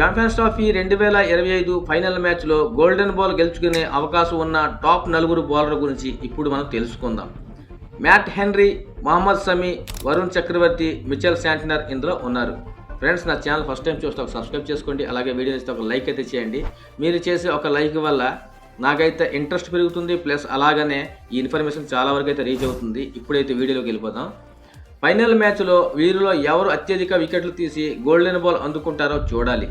Champions trophy రెండు వేల ఇరవై ఐదు ఫైనల్ మ్యాచ్లో గోల్డెన్ బాల్ గెలుచుకునే అవకాశం ఉన్న టాప్ నలుగురు బౌలర్ గురించి ఇప్పుడు మనం తెలుసుకుందాం. Matt Henry Mohammed Shami Varun Chakravarthy Mitchell Santner ఇందులో ఉన్నారు. ఫ్రెండ్స్ నా ఛానల్ ఫస్ట్ టైం చూస్తే ఒక సబ్స్క్రైబ్ చేసుకోండి. అలాగే వీడియో ఇస్తే ఒక లైక్ అయితే చేయండి. మీరు చేసే ఒక లైక్ వల్ల నాకైతే ఇంట్రెస్ట్ పెరుగుతుంది. ప్లస్ అలాగనే ఈ ఇన్ఫర్మేషన్ చాలా వరకు అయితే రీచ్ అవుతుంది. ఇప్పుడైతే వీడియోలోకి వెళ్ళిపోదాం. ఫైనల్ మ్యాచ్లో వీరిలో ఎవరు అత్యధిక వికెట్లు తీసి గోల్డెన్ బాల్ అందుకుంటారో చూడాలి.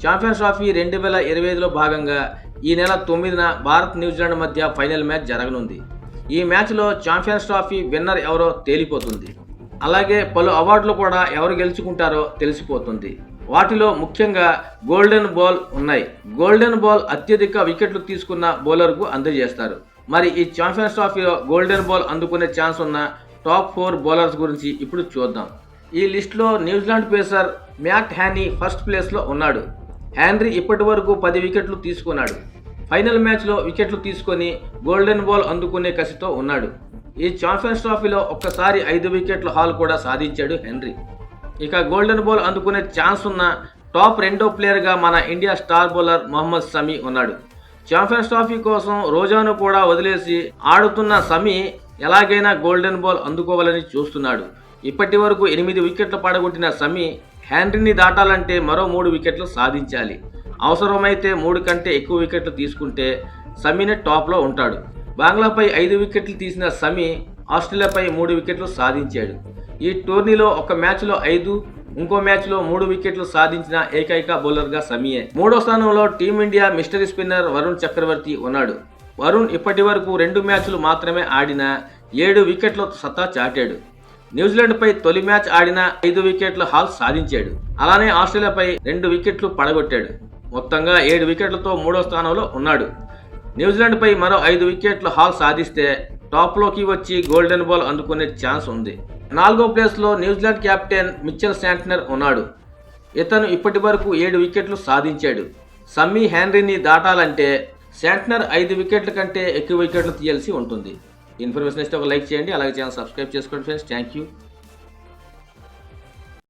ఛాంపియన్స్ ట్రాఫీ రెండు వేల ఇరవై ఐదులో భాగంగా ఈ నెల తొమ్మిదిన భారత్ న్యూజిలాండ్ మధ్య ఫైనల్ మ్యాచ్ జరగనుంది. ఈ మ్యాచ్లో ఛాంపియన్స్ ట్రాఫీ విన్నర్ ఎవరో తేలిపోతుంది. అలాగే పలు అవార్డులు కూడా ఎవరు గెలుచుకుంటారో తెలిసిపోతుంది. వాటిలో ముఖ్యంగా గోల్డెన్ బాల్ ఉన్నాయి. గోల్డెన్ బాల్ అత్యధిక వికెట్లు తీసుకున్న బౌలర్కు అందజేస్తారు. మరి ఈ ఛాంపియన్స్ ట్రాఫీలో గోల్డెన్ బాల్ అందుకునే ఛాన్స్ ఉన్న టాప్ ఫోర్ బౌలర్స్ గురించి ఇప్పుడు చూద్దాం. ఈ లిస్ట్లో New Zealand pacer Matt Henry first ప్లేస్లో ఉన్నాడు. హ్యాన్రీ ఇప్పటి వరకు పది వికెట్లు తీసుకున్నాడు. ఫైనల్ మ్యాచ్లో వికెట్లు తీసుకొని గోల్డెన్ బాల్ అందుకునే కసితో ఉన్నాడు. ఈ ఛాంపియన్స్ ట్రోఫీలో ఒక్కసారి ఐదు వికెట్ల హాల్ కూడా సాధించాడు హెన్రీ. ఇక గోల్డెన్ బాల్ అందుకునే ఛాన్స్ ఉన్న టాప్ రెండో ప్లేయర్గా మన India star bowler Mohammed Shami ఉన్నాడు. ఛాంపియన్స్ ట్రోఫీ కోసం రోజాను కూడా వదిలేసి ఆడుతున్న సమీ ఎలాగైనా గోల్డెన్ బాల్ అందుకోవాలని చూస్తున్నాడు. ఇప్పటి వరకు ఎనిమిది వికెట్లు పడగొట్టిన సమీ హ్యాండ్రీని దాటాలంటే మరో మూడు వికెట్లు సాధించాలి. అవసరమైతే మూడు కంటే ఎక్కువ వికెట్లు తీసుకుంటే సమీనే టాప్లో ఉంటాడు. బంగ్లాపై ఐదు వికెట్లు తీసిన సమీ ఆస్ట్రేలియాపై మూడు వికెట్లు సాధించాడు. ఈ టోర్నీలో ఒక మ్యాచ్లో ఐదు ఇంకో మ్యాచ్లో మూడు వికెట్లు సాధించిన ఏకైక బౌలర్గా సమీయే. మూడో స్థానంలో team India mystery spinner Varun Chakravarthy ఉన్నాడు. వరుణ్ ఇప్పటి వరకు రెండు మ్యాచ్లు మాత్రమే ఆడిన ఏడు వికెట్ల సత్తా చాటాడు. న్యూజిలాండ్పై తొలి మ్యాచ్ ఆడిన ఐదు వికెట్లు హాల్ సాధించాడు. అలానే ఆస్ట్రేలియాపై రెండు వికెట్లు పడగొట్టాడు. మొత్తంగా ఏడు వికెట్లతో మూడో స్థానంలో ఉన్నాడు. న్యూజిలాండ్పై మరో ఐదు వికెట్లు హాల్ సాధిస్తే టాప్లోకి వచ్చి గోల్డెన్ బాల్ అందుకునే ఛాన్స్ ఉంది. నాలుగో ప్లేస్లో న్యూజిలాండ్ కెప్టెన్ మిచెల్ శాంట్నర్ ఉన్నాడు. ఇతను ఇప్పటి వరకు ఏడు వికెట్లు సాధించాడు. సమ్మీ హ్యాన్రీని దాటాలంటే శాంట్నర్ ఐదు వికెట్ల కంటే ఎక్కువ వికెట్లు తీయాల్సి ఉంటుంది. ఇన్ఫర్మేషన్ ఇస్తే ఒక లైక్ చేయండి అలాగే ఛానల్ సబ్స్క్రైబ్ చేసుకోండి ఫ్రెండ్స్. Thank you.